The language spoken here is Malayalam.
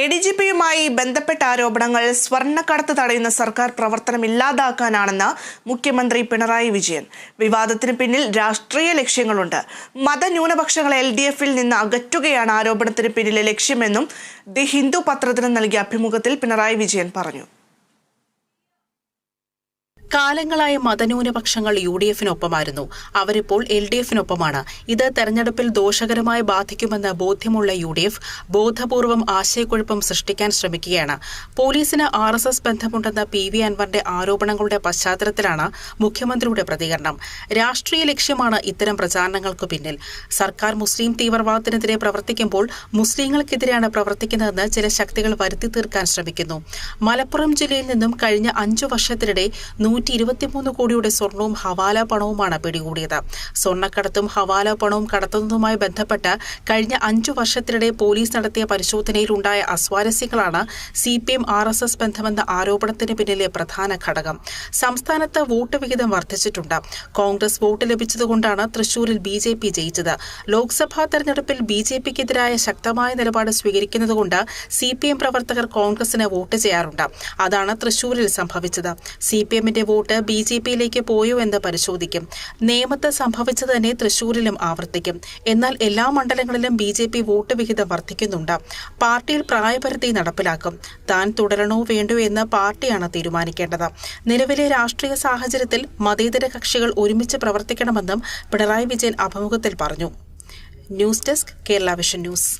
എ ഡി ജി പിയുമായി ബന്ധപ്പെട്ട ആരോപണങ്ങൾ സ്വർണക്കടത്ത് തടയുന്ന സർക്കാർ പ്രവർത്തനം ഇല്ലാതാക്കാനാണെന്ന് മുഖ്യമന്ത്രി പിണറായി വിജയൻ. വിവാദത്തിന് പിന്നിൽ രാഷ്ട്രീയ ലക്ഷ്യങ്ങളുണ്ട്. മതന്യൂനപക്ഷങ്ങളെ എൽ ഡി എഫിൽ നിന്ന് അകറ്റുകയാണ് ആരോപണത്തിന് പിന്നിലെ ലക്ഷ്യമെന്നും ദി ഹിന്ദു പത്രത്തിന് നൽകിയ അഭിമുഖത്തിൽ പിണറായി വിജയൻ പറഞ്ഞു. കാലങ്ങളായ മതന്യൂനപക്ഷങ്ങൾ യു ഡി എഫിനൊപ്പമായിരുന്നു. അവരിപ്പോൾ എൽ ഡി എഫിനൊപ്പമാണ്. ഇത് തെരഞ്ഞെടുപ്പിൽ ദോഷകരമായി ബാധിക്കുമെന്ന് ബോധ്യമുള്ള യു ഡി എഫ് ബോധപൂർവം ആശയക്കുഴപ്പം സൃഷ്ടിക്കാൻ ശ്രമിക്കുകയാണ്. പോലീസിന് ആർ എസ് എസ് ബന്ധമുണ്ടെന്ന പി വി അൻവറിന്റെ ആരോപണങ്ങളുടെ പശ്ചാത്തലത്തിലാണ് മുഖ്യമന്ത്രിയുടെ പ്രതികരണം. രാഷ്ട്രീയ ലക്ഷ്യമാണ് ഇത്തരം പ്രചാരണങ്ങൾക്ക് പിന്നിൽ. സർക്കാർ മുസ്ലിം തീവ്രവാദത്തിനെതിരെ പ്രവർത്തിക്കുമ്പോൾ മുസ്ലിങ്ങൾക്കെതിരെയാണ് പ്രവർത്തിക്കുന്നതെന്ന് ചില ശക്തികൾ വരുത്തി തീർക്കാൻ ശ്രമിക്കുന്നു. മലപ്പുറം ജില്ലയിൽ നിന്നും കഴിഞ്ഞ അഞ്ചു വർഷത്തിനിടെ നൂറ്റി ഇരുപത്തിമൂന്ന് കോടിയുടെ സ്വർണവും ഹവാല പണവുമാണ് പിടികൂടിയത്. സ്വർണക്കടത്തും ഹവാല പണവും കടത്തുന്നതുമായി ബന്ധപ്പെട്ട് കഴിഞ്ഞ അഞ്ചു വർഷത്തിനിടെ പോലീസ് നടത്തിയ പരിശോധനയിലുണ്ടായ അസ്വാരസ്യങ്ങളാണ് സിപിഎം ആർ എസ് എസ് ബന്ധമെന്ന ആരോപണത്തിന് പിന്നിലെ പ്രധാന ഘടകം. സംസ്ഥാനത്ത് വോട്ട് വിഹിതം വർദ്ധിച്ചിട്ടുണ്ട്. കോൺഗ്രസ് വോട്ട് ലഭിച്ചതുകൊണ്ടാണ് തൃശൂരിൽ ബി ജെ പി ജയിച്ചത്. ലോക്സഭാ തെരഞ്ഞെടുപ്പിൽ ബി ജെ പിക്കെതിരായ ശക്തമായ നിലപാട് സ്വീകരിക്കുന്നതുകൊണ്ട് സി പി എം പ്രവർത്തകർ കോൺഗ്രസിന് വോട്ട് ചെയ്യാറുണ്ട്. അതാണ് തൃശൂരിൽ സംഭവിച്ചത്. സി പി എമ്മിന്റെ വോട്ട് ബി ജെ പിയിലേക്ക് പോയോ എന്ന് പരിശോധിക്കും. നേമത്ത് സംഭവിച്ചത് തന്നെ തൃശൂരിലും ആവർത്തിക്കും. എന്നാൽ എല്ലാ മണ്ഡലങ്ങളിലും ബി ജെ പി വോട്ട് വിഹിതം വർദ്ധിക്കുന്നുണ്ട്. പാർട്ടിയിൽ പ്രായപരിധി നടപ്പിലാക്കും. താൻ തുടരണോ വേണ്ടോ എന്ന് പാർട്ടിയാണ് തീരുമാനിക്കേണ്ടത്. നിലവിലെ രാഷ്ട്രീയ സാഹചര്യത്തിൽ മതേതര കക്ഷികൾ ഒരുമിച്ച് പ്രവർത്തിക്കണമെന്നും പിണറായി വിജയൻ അഭിമുഖത്തിൽ പറഞ്ഞു. News desk Kerala Vision News.